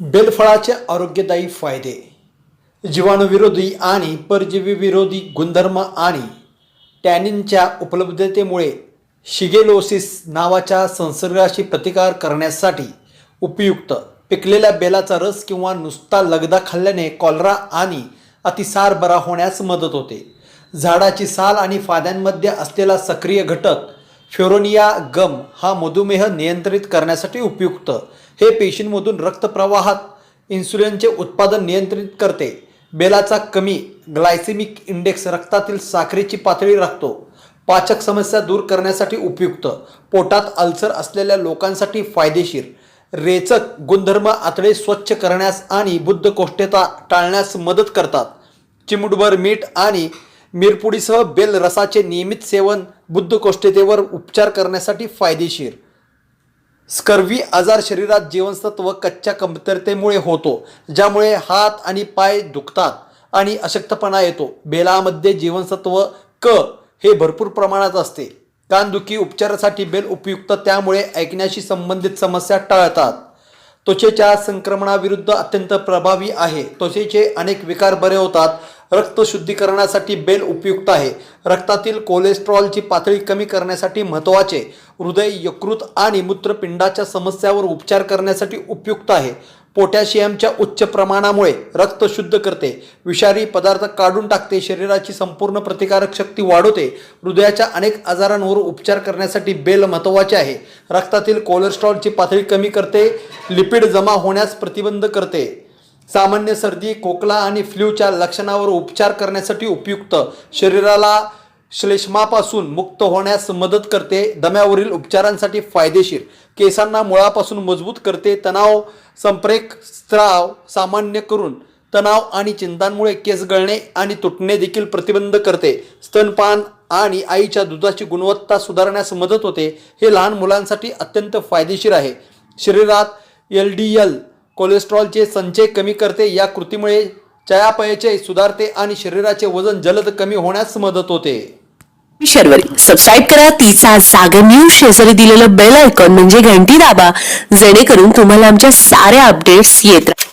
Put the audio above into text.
बेलफळाचे आरोग्यदायी फायदे. जीवाणूविरोधी आणि परजीवीविरोधी गुणधर्म आणि टॅनिनच्या उपलब्धतेमुळे शिगेलोसिस नावाच्या संसर्गाशी प्रतिकार करण्यासाठी उपयुक्त. पिकलेल्या बेलाचा रस किंवा नुसता लगदा खाल्ल्याने कॉलरा आणि अतिसार बरा होण्यास मदत होते. झाडाची साल आणि फाद्यांमध्ये असलेला सक्रिय घटक फेरोनिया गम हा मधुमेह नियंत्रित करण्यासाठी उपयुक्त. हे पेशींमधून रक्तप्रवाहात इन्सुलिनचे उत्पादन नियंत्रित करते. बेलाचा कमी ग्लायसेमिक इंडेक्स रक्तातील साखरेची पातळी राखतो. पाचक समस्या दूर करण्यासाठी उपयुक्त. पोटात अल्सर असलेल्या लोकांसाठी फायदेशीर. रेचक गुणधर्म आतडे स्वच्छ करण्यास आणि बुद्धकोष्ठता टाळण्यास मदत करतात. चिमुटभर मीठ आणि मिरपुडीसह बेल रसाचे नियमित सेवन बुद्धकोष्ठतेवर उपचार करण्यासाठी फायदेशीर. स्कर्वी आजार शरीरात जीवनसत्व कच्च्या कमतरतेमुळे होतो ज्यामुळे हात आणि पाय दुखतात आणि अशक्तपणा येतो. बेलामध्ये जीवनसत्व क हे भरपूर प्रमाणात असते. कानदुखी उपचारासाठी बेल उपयुक्त त्यामुळे ऐकण्याशी संबंधित समस्या टाळतात. त्वचेच्या संक्रमणाविरुद्ध अत्यंत प्रभावी आहे. त्वचेचे अनेक विकार बरे होतात. रक्त शुद्धीकरणासाठी बेल उपयुक्त आहे. रक्तातील कोलेस्ट्रॉलची पातळी कमी करण्यासाठी महत्त्वाचे. हृदय यकृत आणि मूत्रपिंडाच्या समस्यावर उपचार करण्यासाठी उपयुक्त आहे. पोटॅशियमच्या उच्च प्रमाणामुळे रक्त शुद्ध करते. विषारी पदार्थ काढून टाकते. शरीराची संपूर्ण प्रतिकारक शक्ती वाढवते. हृदयाच्या अनेक आजारांवर उपचार करण्यासाठी बेल महत्त्वाचे आहे. रक्तातील कोलेस्ट्रॉलची पातळी कमी करते. लिपिड जमा होण्यास प्रतिबंध करते. सामान्य सर्दी खोकला आणि फ्ल्यूच्या लक्षणावर उपचार करण्यासाठी उपयुक्त. शरीराला श्लेष्मापासून मुक्त होण्यास मदत करते. दम्यावरील उपचारांसाठी फायदेशीर. केसांना मुळापासून मजबूत करते. तणाव संप्रेक स्त्राव सामान्य करून तणाव आणि चिंतांमुळे केस गळणे आणि तुटणे देखील प्रतिबंध करते. स्तनपान आणि आईच्या दुधाची गुणवत्ता सुधारण्यास मदत होते. हे लहान मुलांसाठी अत्यंत फायदेशीर आहे. शरीरात एल डी एल कोलेस्ट्रॉलचे संचय कमी करते या कृतीमुळे चयापचय सुधारते आणि शरीराचे वजन जलद कमी होण्यास मदत होते. शर्वरी. सबस्क्राईब करा तिचा जागर न्यूज शेजारी दिलेलं बेल आयकॉन म्हणजे घंटी दाबा. जेणेकरून तुम्हाला आमच्या साऱ्या अपडेट्स येत राहतील